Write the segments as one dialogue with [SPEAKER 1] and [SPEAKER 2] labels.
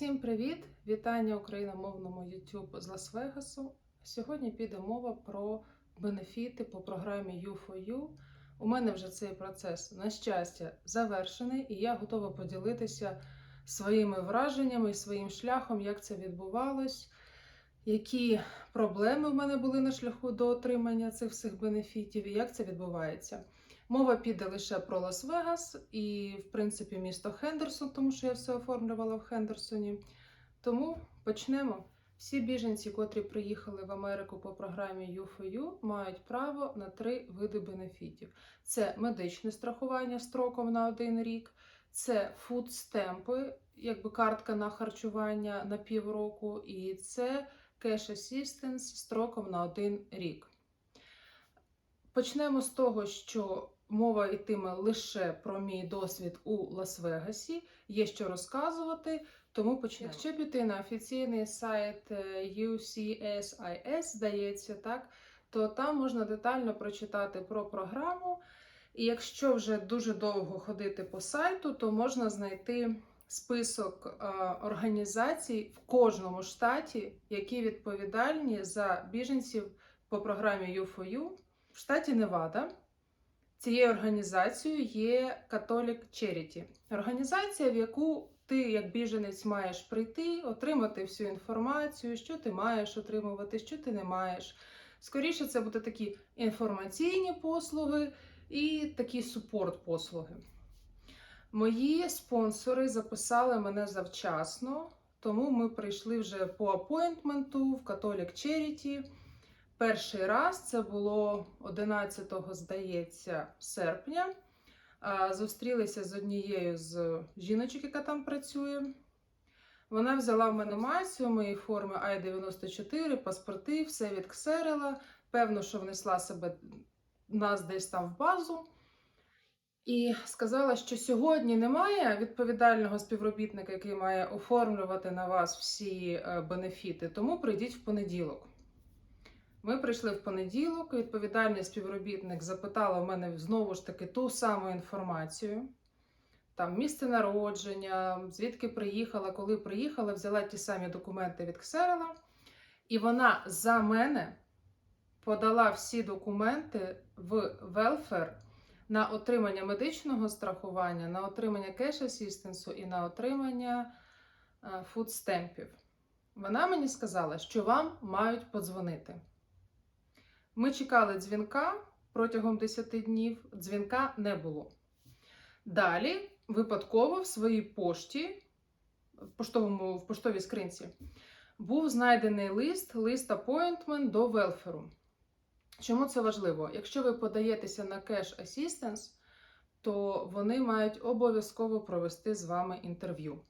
[SPEAKER 1] Всім привіт! Вітання україномовному YouTube з Лас-Вегасу. Сьогодні піде мова про бенефіти по програмі U4U. У мене вже цей процес, на щастя, завершений, і я готова поділитися своїми враженнями і своїм шляхом, як це відбувалось, які проблеми в мене були на шляху до отримання цих всіх бенефітів і як це відбувається. Мова піде лише про Лас-Вегас і, в принципі, місто Хендерсон, тому що я все оформлювала в Хендерсоні. Тому почнемо. Всі біженці, котрі приїхали в Америку по програмі U4U, мають право на три види бенефітів: це медичне страхування строком на один рік, це фудстемпи, якби картка на харчування на півроку, і це Cash Assistance строком на один рік. Почнемо з того, що мова йтиме лише про мій досвід у Лас-Вегасі. Є що розказувати, тому почнемо. Якщо піти на офіційний сайт е, UCSIS, здається, так, то там можна детально прочитати про програму. І якщо вже дуже довго ходити по сайту, то можна знайти список е, організацій в кожному штаті, які відповідальні за біженців по програмі U4U. В штаті Невада цією організацією є Catholic Charity. Організація, в яку ти, як біженець, маєш прийти, отримати всю інформацію, що ти маєш отримувати, що ти не маєш. Скоріше, це будуть такі інформаційні послуги і такі супорт-послуги. Мої спонсори записали мене завчасно, тому ми прийшли вже по апойнтменту в Catholic Charity. Перший раз це було 11, здається, серпня. Зустрілися з однією з жіночок, яка там працює. Вона взяла в мене масію моєї форми I-94, паспорти, все відксерила. Певно, що внесла себе нас десь там в базу. І сказала, що сьогодні немає відповідального співробітника, який має оформлювати на вас всі е, бенефіти, тому прийдіть в понеділок. Ми прийшли в понеділок. Відповідальний співробітник запитала в мене знову ж таки ту саму інформацію. Там місце народження, звідки приїхала, коли приїхала, взяла ті самі документи від Ксерела. І вона за мене подала всі документи в Велфер на отримання медичного страхування, на отримання кеш-асістенсу і на отримання фудстемпів. Вона мені сказала, що вам мають подзвонити. Ми чекали дзвінка протягом 10 днів, дзвінка не було. Далі, випадково, в своїй пошті, в, поштовому, в поштовій скринці, був знайдений лист, лист апойнтмент до Велферу. Чому це важливо? Якщо ви подаєтеся на Cash Assistance, то вони мають обов'язково провести з вами інтерв'ю.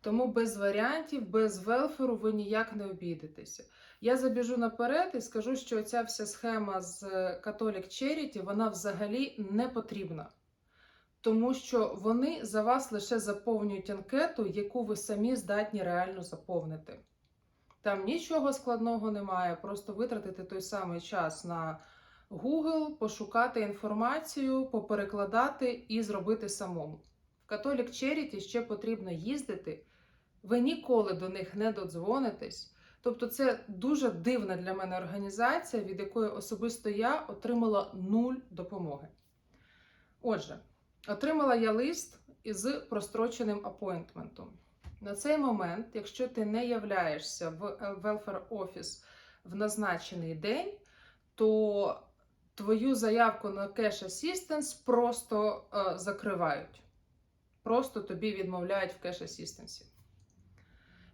[SPEAKER 1] Тому без варіантів, без велферу ви ніяк не обійдетеся. Я забіжу наперед і скажу, що ця вся схема з Catholic Charity, вона взагалі не потрібна. Тому що вони за вас лише заповнюють анкету, яку ви самі здатні реально заповнити. Там нічого складного немає, просто витратити той самий час на Google, пошукати інформацію, поперекладати і зробити самому. В Catholic Charity ще потрібно їздити, ви ніколи до них не додзвонитесь. Тобто, це дуже дивна для мене організація, від якої особисто я отримала нуль допомоги. Отже, отримала я лист із простроченим апойнтментом. На цей момент, якщо ти не являєшся в Welfare Office в назначений день, то твою заявку на Cash Assistance просто е, закривають. Просто тобі відмовляють в Cash Assistance.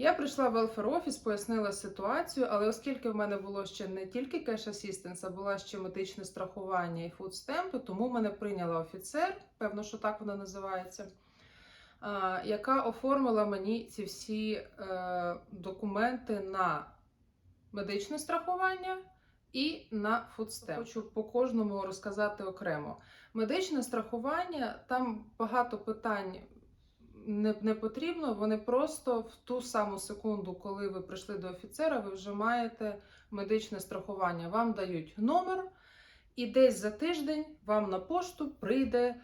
[SPEAKER 1] Я прийшла в Welfare Office, пояснила ситуацію, але оскільки в мене було ще не тільки Cash Assistance, а була ще медичне страхування і фудстемпи, тому мене прийняла офіцер, певно, що так вона називається, яка оформила мені ці всі е, документи на медичне страхування і на фудстемп. Хочу по кожному розказати окремо. Медичне страхування, там багато питань не, не потрібно. Вони просто в ту саму секунду, коли ви прийшли до офіцера, ви вже маєте медичне страхування. Вам дають номер, і десь за тиждень вам на пошту прийде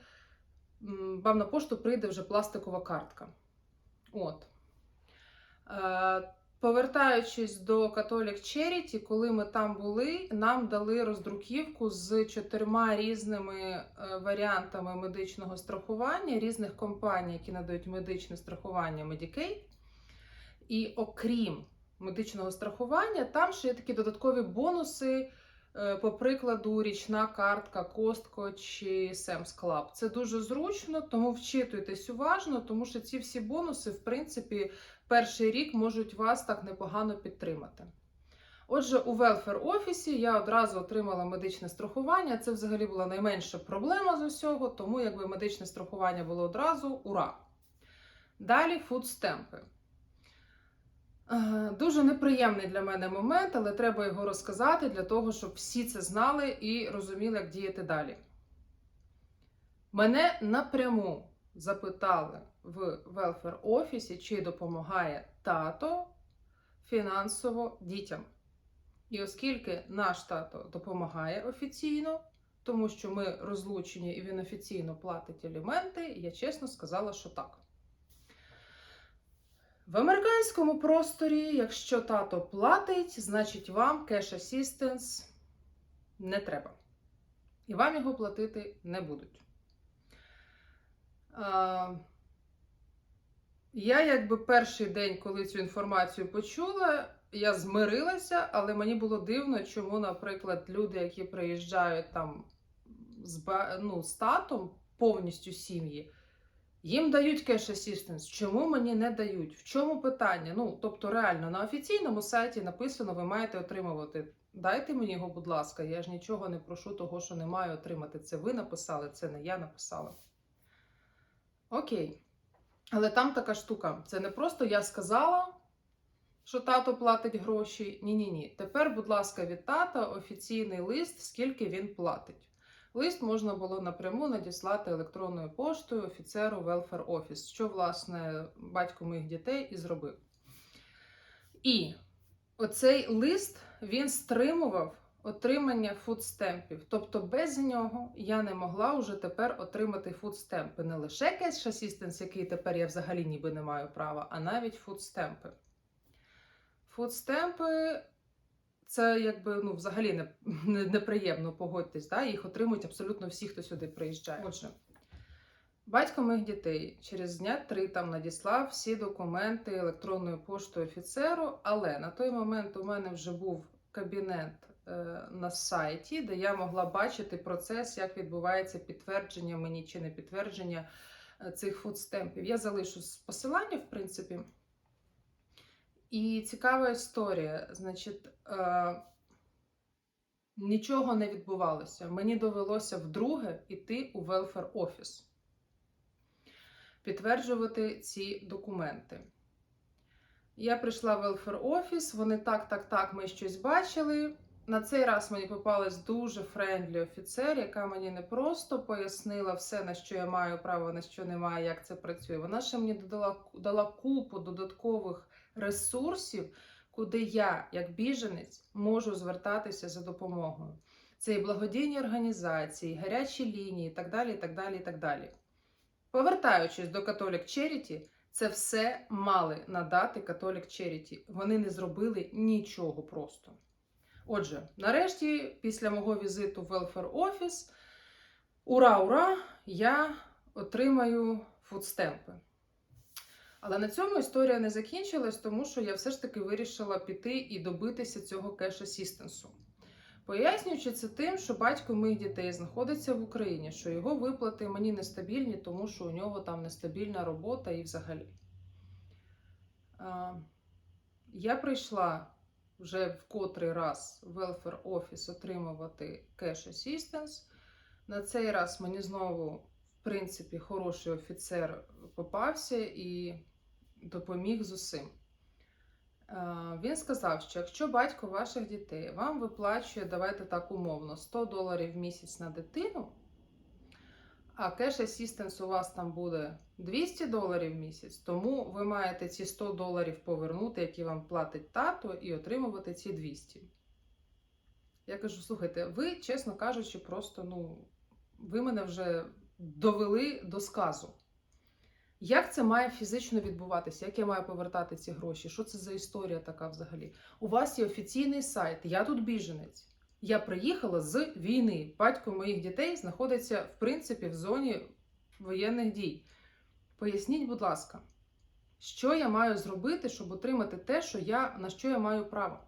[SPEAKER 1] вам на пошту прийде вже пластикова картка. От. Повертаючись до Catholic Charity, коли ми там були, нам дали роздруківку з чотирма різними е, варіантами медичного страхування різних компаній, які надають медичне страхування Medicaid. І окрім медичного страхування, там ще є такі додаткові бонуси, е, по прикладу, річна картка Costco чи Sam's Club. Це дуже зручно, тому вчитуйтесь уважно, тому що ці всі бонуси, в принципі, перший рік можуть вас так непогано підтримати. Отже, у Welfare офісі я одразу отримала медичне страхування. Це взагалі була найменша проблема з усього, тому якби медичне страхування було одразу, ура! Далі фудстемпи. Е, Дуже неприємний для мене момент, але треба його розказати для того, щоб всі це знали і розуміли, як діяти далі. Мене напряму запитали в Welfare офісі, чи допомагає тато фінансово дітям. І оскільки наш тато допомагає офіційно, тому що ми розлучені і він офіційно платить аліменти, я чесно сказала, що так. В американському просторі, якщо тато платить, значить вам кеш асістенс не треба. І вам його платити не будуть. Я, якби перший день, коли цю інформацію почула, я змирилася, але мені було дивно, чому, наприклад, люди, які приїжджають там з, ну, з татом, повністю сім'ї, їм дають кеш асістенс. Чому мені не дають? В чому питання? Ну, тобто, реально, на офіційному сайті написано, ви маєте отримувати. Дайте мені його, будь ласка, я ж нічого не прошу того, що не маю отримати. Це ви написали, це не я написала. Окей. Але там така штука. Це не просто я сказала, що тато платить гроші. Ні-ні ні. Тепер, будь ласка, від тата офіційний лист, скільки він платить. Лист можна було напряму надіслати електронною поштою офіцеру Welfare Office, що, власне, батько моїх дітей і зробив. І оцей лист він стримував отримання фудстемпів. Тобто без нього я не могла вже тепер отримати фудстемпи. Не лише кеш асістенс, який тепер я взагалі ніби не маю права, а навіть фудстемпи. Фудстемпи це якби ну, взагалі не, не, неприємно, погодьтесь, да? їх отримують абсолютно всі, хто сюди приїжджає. Отже, батько моїх дітей через дня три там надіслав всі документи електронною поштою офіцеру, але на той момент у мене вже був кабінет на сайті, де я могла бачити процес, як відбувається підтвердження мені чи не підтвердження е, цих фудстемпів. Я залишу посилання, в принципі. І цікава історія. Значить, е, нічого не відбувалося. Мені довелося вдруге йти у Welfare Office, підтверджувати ці документи. Я прийшла в Welfare Office, вони так, так, так, ми щось бачили. На цей раз мені попалась дуже френдлі офіцер, яка мені не просто пояснила все, на що я маю право, на що не маю, як це працює. Вона ще мені додала, дала купу додаткових ресурсів, куди я, як біженець, можу звертатися за допомогою. Це і благодійні організації, і гарячі лінії, і так далі. і так далі, і так далі. Повертаючись до Catholic Charity, це все мали надати Catholic Charity. Вони не зробили нічого просто. Отже, нарешті, після мого візиту в Welfare Office, ура, ура! Я отримаю фудстемпи. Але на цьому історія не закінчилась, тому що я все ж таки вирішила піти і добитися цього кеш-асістенсу. Пояснюючи це тим, що батько моїх дітей знаходиться в Україні, що його виплати мені нестабільні, тому що у нього там нестабільна робота і взагалі. Я прийшла вже в котрий раз Welfare Office отримувати кеш асістенс. На цей раз мені знову, в принципі, хороший офіцер попався і допоміг з усім. Він сказав, що якщо батько ваших дітей вам виплачує, давайте так умовно, 100 доларів в місяць на дитину, а кеш асістенс у вас там буде 200 доларів в місяць, тому ви маєте ці 100 доларів повернути, які вам платить тато, і отримувати ці 200. Я кажу: слухайте, ви, чесно кажучи, просто ну, ви мене вже довели до сказу. Як це має фізично відбуватися? Як я маю повертати ці гроші? Що це за історія така взагалі? У вас є офіційний сайт, я тут біженець. Я приїхала з війни. Батько моїх дітей знаходиться, в принципі, в зоні воєнних дій. Поясніть, будь ласка, що я маю зробити, щоб отримати те, що я, на що я маю право?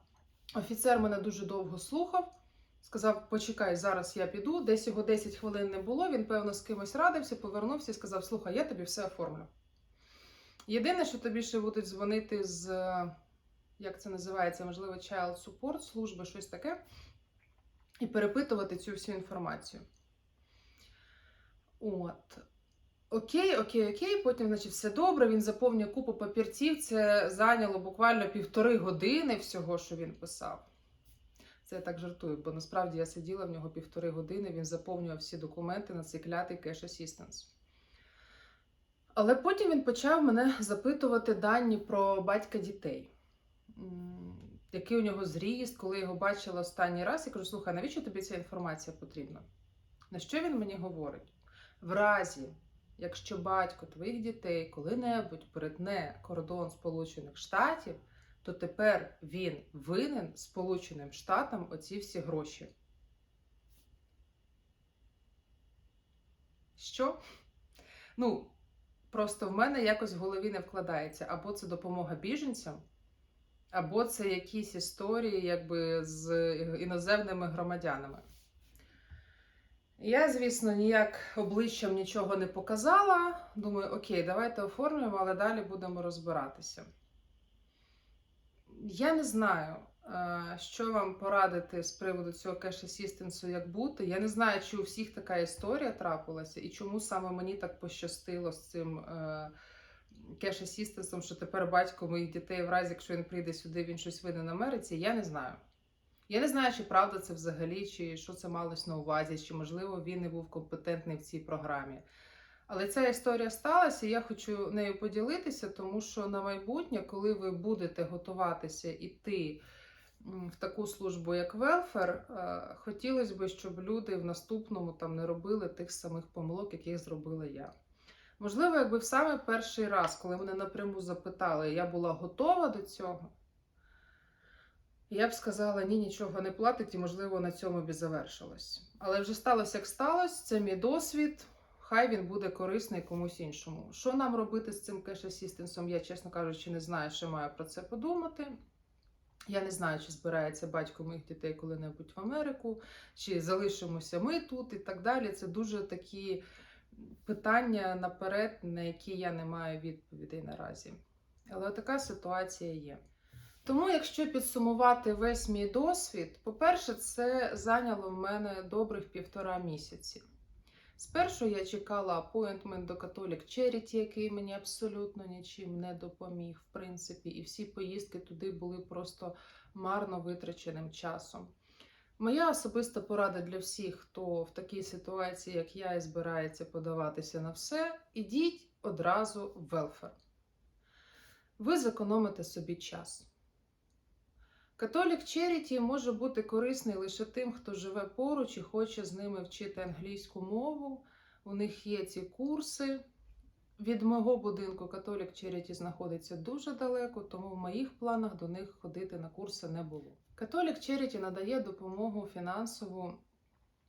[SPEAKER 1] Офіцер мене дуже довго слухав. Сказав: почекай, зараз я піду. Десь його 10 хвилин не було. Він, певно, з кимось радився, повернувся і сказав: Слухай, я тобі все оформлю. Єдине, що тобі ще будуть дзвонити з, як це називається, можливо, child support, служби, щось таке, і перепитувати цю всю інформацію. От. Окей, окей, окей. Потім, значить, все добре. Він заповнює купу папірців. Це зайняло буквально півтори години всього, що він писав. Це я так жартую, бо насправді я сиділа в нього півтори години, він заповнював всі документи на цей клятий Cash Assistance. Але потім він почав мене запитувати дані про батька дітей. Який у нього зріст, коли я його бачила останній раз, я кажу: слухай, навіщо тобі ця інформація потрібна? На що він мені говорить? В разі, якщо батько твоїх дітей коли-небудь перетне кордон Сполучених Штатів, то тепер він винен Сполученим Штатам оці всі гроші. Що? Ну, просто в мене якось в голові не вкладається. Або це допомога біженцям, або це якісь історії якби з іноземними громадянами. Я, звісно, ніяк обличчям нічого не показала. Думаю, окей, давайте оформлюємо, але далі будемо розбиратися. Я не знаю, е, що вам порадити з приводу цього кеш-асістенсу, як бути. Я не знаю, чи у всіх така історія трапилася, і чому саме мені так пощастило з цим е, кеш-асістенсом, що тепер батько моїх дітей, в разі, якщо він прийде сюди, він щось винен Америці. Я не знаю. Я не знаю, чи правда це взагалі, чи що це малось на увазі, чи можливо він не був компетентний в цій програмі. Але ця історія сталася, і я хочу нею поділитися, тому що на майбутнє, коли ви будете готуватися іти в таку службу, як Велфер, е, хотілося б, щоб люди в наступному там не робили тих самих помилок, яких зробила я. Можливо, якби в саме перший раз, коли мене напряму запитали, я була готова до цього, я б сказала, ні, нічого не платить, і, можливо, на цьому б і завершилось. Але вже сталося, як сталося, це мій досвід. Хай він буде корисний комусь іншому. Що нам робити з цим кеш-асістенсом, я, чесно кажучи, не знаю, що маю про це подумати. Я не знаю, чи збирається батько моїх дітей коли-небудь в Америку, чи залишимося ми тут і так далі. Це дуже такі питання наперед, на які я не маю відповідей наразі. Але така ситуація є. Тому, якщо підсумувати весь мій досвід, по-перше, це зайняло в мене добрих півтора місяці. Спершу я чекала апойнтмент до Catholic Charity, який мені абсолютно нічим не допоміг, в принципі, і всі поїздки туди були просто марно витраченим часом. Моя особиста порада для всіх, хто в такій ситуації, як я, і збирається подаватися на все, ідіть одразу в велфер. Ви зекономите собі час. Католік Черіті може бути корисний лише тим, хто живе поруч і хоче з ними вчити англійську мову. У них є ці курси. Від мого будинку Католік Черіті знаходиться дуже далеко, тому в моїх планах до них ходити на курси не було. Католік Черіті надає допомогу фінансову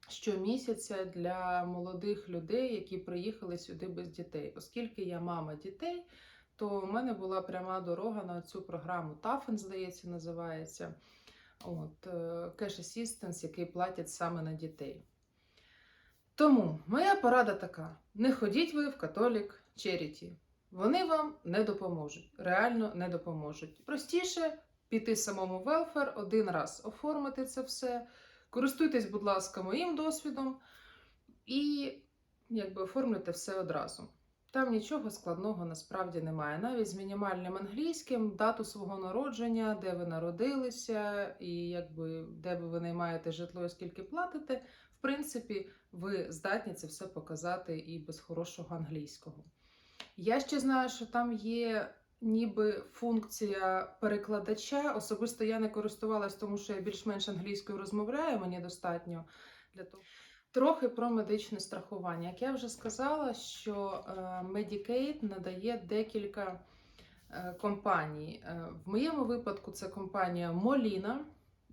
[SPEAKER 1] щомісяця для молодих людей, які приїхали сюди без дітей. Оскільки я мама дітей, то в мене була пряма дорога на цю програму Тафен, здається, називається. От, Cash Assistance, який платять саме на дітей. Тому моя порада така: не ходіть ви в католік Charity. Вони вам не допоможуть, реально не допоможуть. Простіше піти самому велфер, один раз оформити це все. Користуйтесь, будь ласка, моїм досвідом і якби оформлюйте все одразу. Там нічого складного насправді немає. Навіть з мінімальним англійським, дату свого народження, де ви народилися, і якби де ви винаймаєте житло, і скільки платите, в принципі, ви здатні це все показати і без хорошого англійського. Я ще знаю, що там є ніби функція перекладача. Особисто я не користувалась, тому що я більш-менш англійською розмовляю, мені достатньо для того. Трохи про медичне страхування. Як я вже сказала, що е, Medicaid надає декілька е, компаній. Е, В моєму випадку це компанія Molina,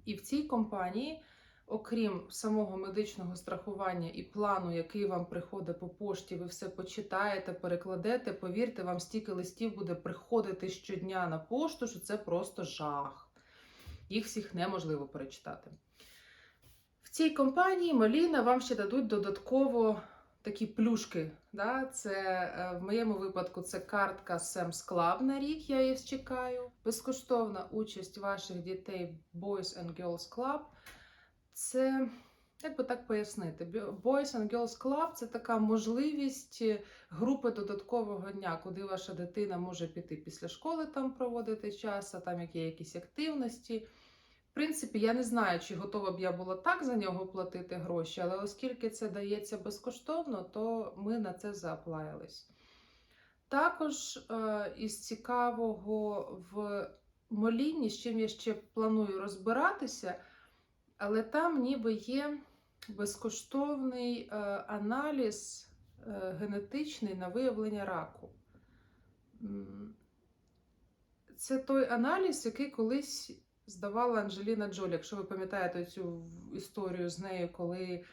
[SPEAKER 1] і в цій компанії, окрім самого медичного страхування і плану, який вам приходить по пошті, ви все почитаєте, перекладете. Повірте, вам стільки листів буде приходити щодня на пошту, що це просто жах. Їх всіх неможливо перечитати. В цій компанії Моліна вам ще дадуть додатково такі плюшки. Да? Це е, в моєму випадку це картка Sam's Club на рік. Я її чекаю. Безкоштовна участь ваших дітей Boys and Girls Club. Це як би так пояснити, Boys and Girls Club це така можливість е, групи додаткового дня, куди ваша дитина може піти після школи там проводити час, а там є якісь активності. В принципі, я не знаю, чи готова б я була так за нього платити гроші, але оскільки це дається безкоштовно, то ми на це зааплаїлись. Також е, із цікавого в Моліні, з чим я ще планую розбиратися, але там ніби є безкоштовний е, аналіз е, генетичний на виявлення раку. Це той аналіз, який колись здавала Анджеліна Джолі. Якщо ви пам'ятаєте цю історію з нею, коли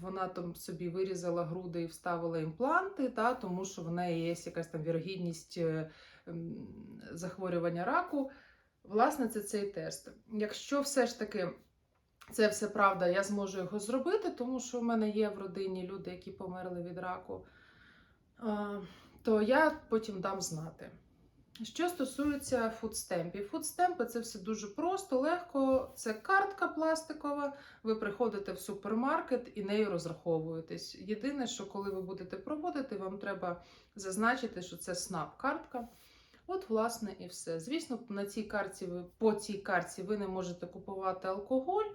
[SPEAKER 1] вона там собі вирізала груди і вставила імпланти, та, тому що в неї є якась там вірогідність е, захворювання раку. Власне, це цей тест. Якщо все ж таки це все правда, я зможу його зробити, тому що в мене є в родині люди, які померли від раку, то я потім дам знати. Що стосується фудстемпів, фудстемпи це все дуже просто, легко. Це картка пластикова. Ви приходите в супермаркет і нею розраховуєтесь. Єдине, що коли ви будете проводити, вам треба зазначити, що це СНАП-картка. От, власне, і все. Звісно, на цій карті ви по цій карті ви не можете купувати алкоголь,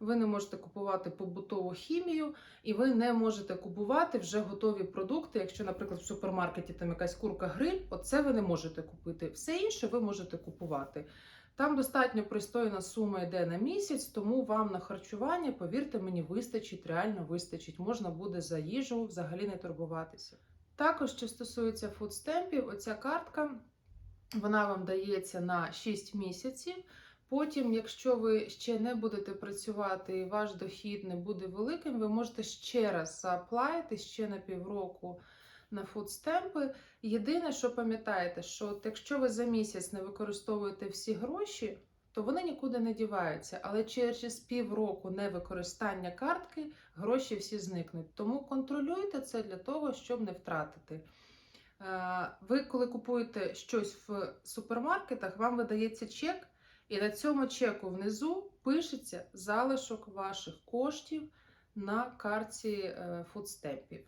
[SPEAKER 1] ви не можете купувати побутову хімію, і ви не можете купувати вже готові продукти. Якщо, наприклад, в супермаркеті там якась курка гриль, оце ви не можете купити. Все інше ви можете купувати. Там достатньо пристойна сума йде на місяць, тому вам на харчування, повірте мені, вистачить, реально вистачить. Можна буде за їжу взагалі не турбуватися. Також, що стосується фудстемпів, оця картка вона вам дається на 6 місяців. Потім, якщо ви ще не будете працювати і ваш дохід не буде великим, ви можете ще раз зааплаїти ще на півроку на фудстемпи. Єдине, що пам'ятаєте, що от якщо ви за місяць не використовуєте всі гроші, то вони нікуди не діваються. Але через півроку невикористання картки гроші всі зникнуть. Тому контролюйте це для того, щоб не втратити. Е, Ви, коли купуєте щось в супермаркетах, вам видається чек, і на цьому чеку внизу пишеться залишок ваших коштів на карті е, фудстемпів.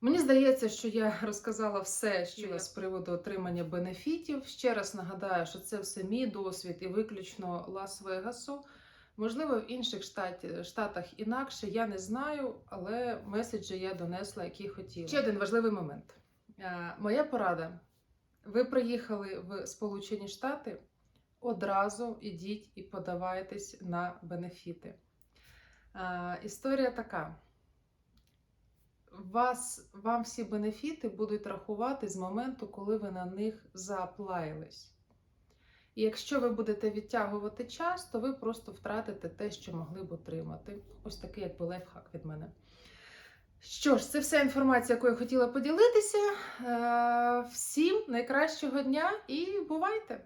[SPEAKER 1] Мені здається, що я розказала все, що я з приводу отримання бенефітів. Ще раз нагадаю, що це все мій досвід і виключно Лас-Вегасу. Можливо, в інших штаті, штатах інакше, я не знаю, але меседжі я донесла, які хотіла. Ще один важливий момент. Е, Моя порада. Ви приїхали в Сполучені Штати, одразу ідіть і подавайтесь на бенефіти. Історія така. Вас, вам всі бенефіти будуть рахувати з моменту, коли ви на них зааплаїлись. І якщо ви будете відтягувати час, то ви просто втратите те, що могли б отримати. Ось такий якби лайфхак від мене. Що ж, це вся інформація, яку я хотіла поділитися. Е, Всім найкращого дня і бувайте!